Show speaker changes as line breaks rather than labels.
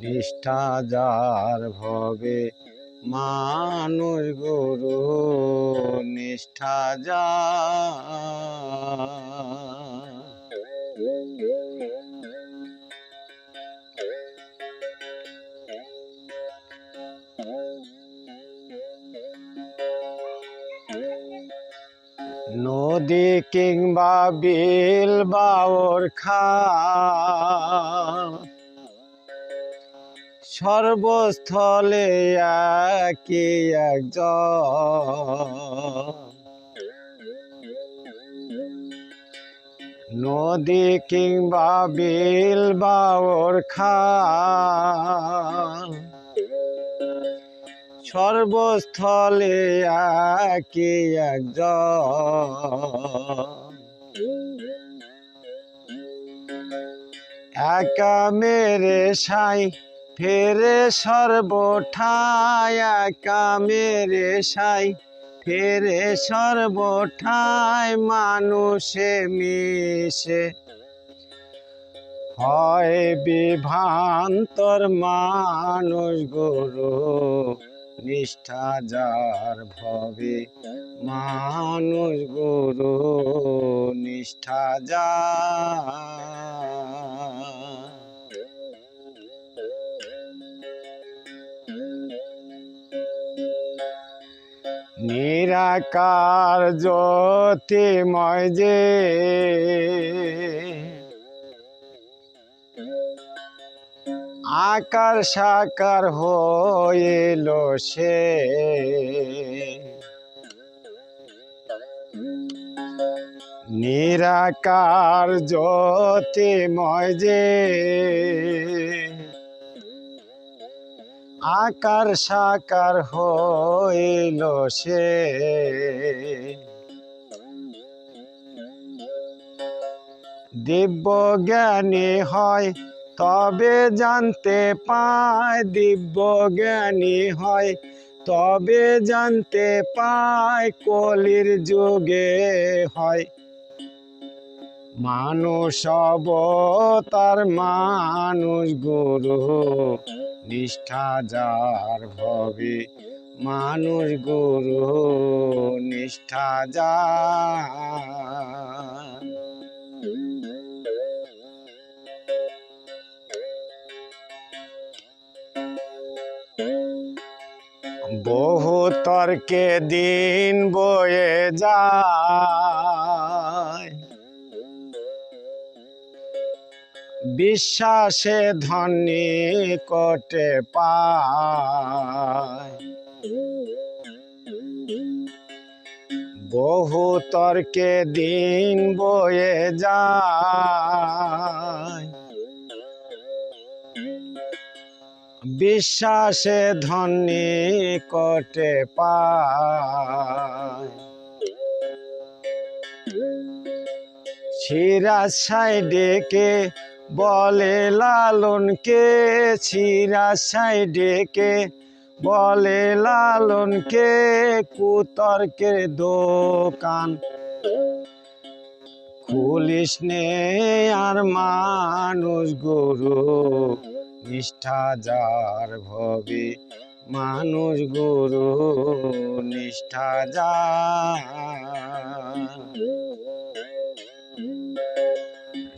নিষ্ঠা যার ভবে মানুষ গুরু নিষ্ঠা যা নদী কিংবা বিল বাওর খা সর্বস্থলে একই একজন। নদী কিংবা বিল বাওর খা সর্বস্থলে একই একজন। একা মেরে সাই ফেরে সর্বঠাই কামেরে সাই। ফেরে সর্বঠাই মানুষে মিশে। হয় বিভান্তর মানুষ গরু, নিষ্ঠা যার ভবে মানুষ গরু, নিষ্ঠা যা নিরাকার জ্যোতিময় যে। আকার সাকার হইল সে। নিরাকার জ্যোতিময় যে। আকার সাকার হইল সে। দিব্য জ্ঞানী হয়, তবে জানতে পায়। দিব্য জ্ঞানী হয়, তবে জানতে পায়, কলির যুগে হয়। মানুষ অবতার মানুষ গুরু। নিষ্ঠা যার ভবে মানুষ গুরু। নিষ্ঠা যা বহু তর্কে দিন বয়ে যায়। বিশ্বাসে ধনী কটে পায়। বহু তর্কে দিন বয়ে যায়। বিশ্বাসে ধনী কটে পায়। সিরাজ সাইডেকে বলে লালনকে সিরাজ সাইডেকে বলে লালনকে কুতর্কের দোকান? খুলিস নে আর মানুষ গরু, নিষ্ঠা যার ভবে মানুষ গুরু, নিষ্ঠা যা